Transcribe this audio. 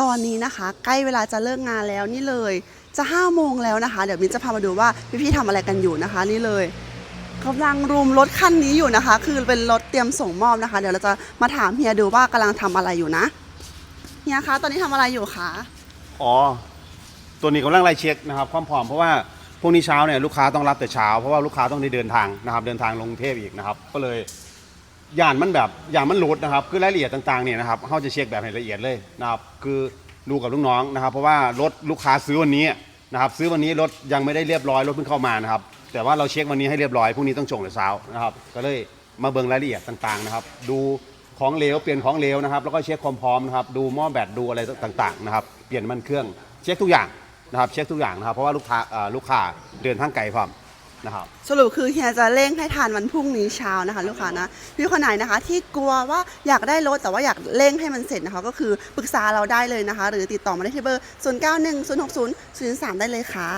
ตอนนี้นะคะ ใกล้เวลาจะเลิกงานแล้วนี่เลย จะ5้าโมงแล้วนะคะ เดี๋ยวมินจะพามาดูว่าพี่ๆทำอะไรกันอยู่นะคะ นี่เลยกำลังรุมรถคันนี้อยู่นะคะ คือเป็นรถเตรียมส่งมอบนะคะ เดี๋ยวเราจะมาถามเฮียดูว่ากำลังทำอะไรอยู่นะเฮียคะตอนนี้ทำอะไรอยู่คะอ๋อ ตัวนี้กำลังไล่เช็คนะครับความพร้อมเพราะว่าพรุ่งนี้เช้าเนี่ยลูกค้าต้องรับแต่เช้าเพราะว่าลูกค้าต้องได้เดินทางนะครับ เดินทางลงกรุงเทพอีกนะครับ ก็เลย ย่านมันแบบย่านมันหลุดนะครับ คือรายละเอียดต่างๆเนี่ยนะครับเขาจะเช็คแบบให้ละเอียดเลยนะครับคือดูกับลูกน้องนะครับ เพราะว่ารถลูกค้าซื้อวันนี้นะครับซื้อวันนี้รถยังไม่ได้เรียบร้อยรถเพิ่งเข้ามานะครับแต่ว่าเราเช็ควันนี้ให้เรียบร้อยพรุ่งนี้ต้องส่งแต่เช้านะครับก็เลยมาเบิ่งรายละเอียดต่างๆนะครับ ดูของเหลวเปลี่ยนของเหลวนะครับแล้วก็เช็คความพร้อมนะครับดูหม้อแบตดูอะไรต่างๆนะครับเปลี่ยนมันเครื่องเช็คทุกอย่างนะครับเช็คทุกอย่างนะครับเพราะว่าลูกค้าเอ่อลูกค้าเดินทางไกลพร้อม นะครับ สรุปคือเฮียจะเร่งให้ทานวันพรุ่งนี้เช้านะคะลูกค้านะพี่คนไหนนะคะ ที่กลัวว่าอยากได้รถแต่ว่าอยากเร่งให้มันเสร็จนะคะ ก็คือปรึกษาเราได้เลยนะคะ หรือติดต่อมาได้ที่เบอร์ 0 9 1 0 6 0 0 3 ได้เลยค่ะ